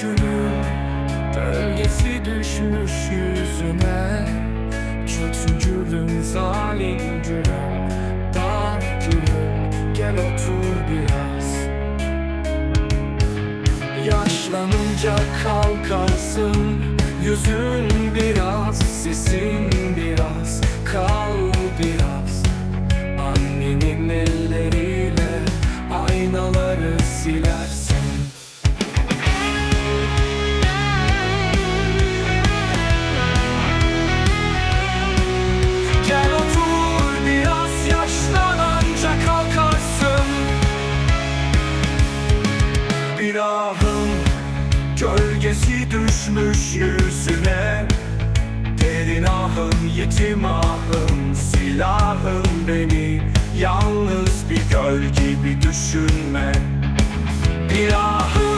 gülün Gölgesi düşmüş yüzüme Kötü gülüm, zalim gülüm gel otur biraz. Yaşlanınca kalkarsın Yüzün biraz sisin düşmüş yüzüne. Derin ahın yetim ahın silahın beni Yalnız bir göl gibi düşünme. Bir ahın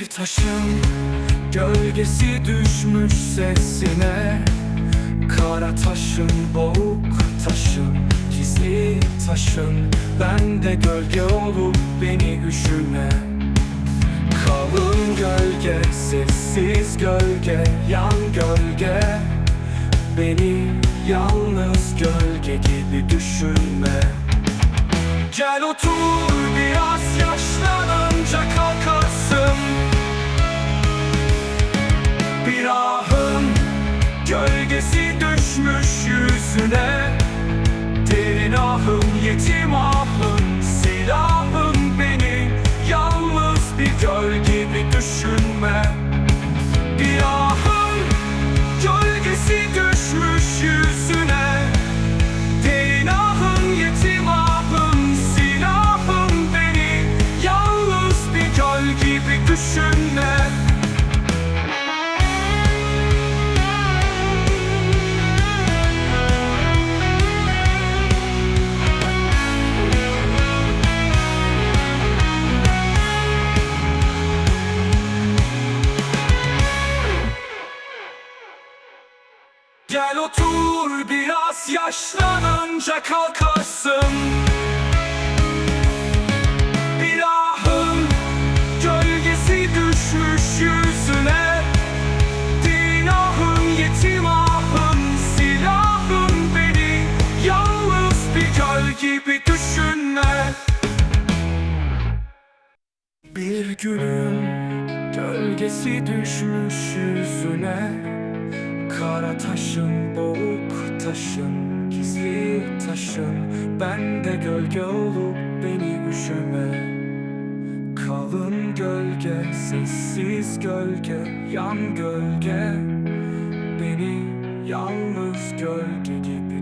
Bir taşın gölgesi düşmüş sesine. Kara taşın boğuk taşın Gizli taşın. Ben de gölge olup beni üşüme. Kalın gölge, sessiz gölge, yan gölge. Beni yalnız gölge gibi düşünme. Gel otur biraz yüzüne Derin ahım yetim ahım Gel otur biraz yaşlanınca kalkarsın. Bir gölgesi düşmüş yüzüne. Din ahın yetim beni Yalnız bir göl gibi düşünme. Bir gülün gölgesi düşmüş yüzüne Kara taşın, boğuk taşın, gizli taşın. Ben de gölge olup beni üşüme. Kalın gölge, sessiz gölge, yan gölge. Beni yalnız gölge gibi